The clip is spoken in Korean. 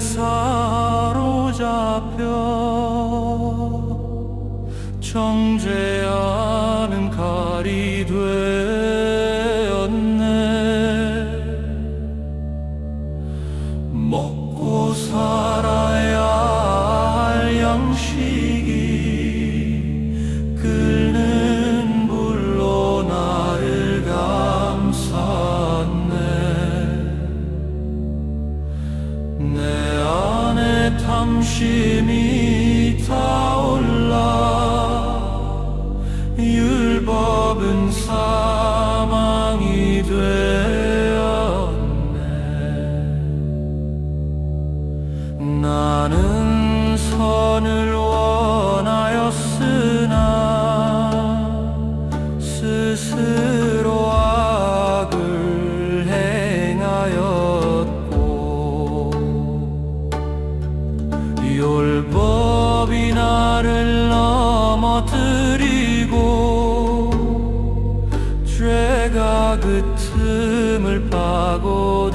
사로잡혀 정죄하는 칼이 되었네. 먹고 살아야 할 양식이 밤에 탐심이 타올라 율법은 사망이 돼. 율법이 나를 넘어뜨리고 죄가 그 틈을 파고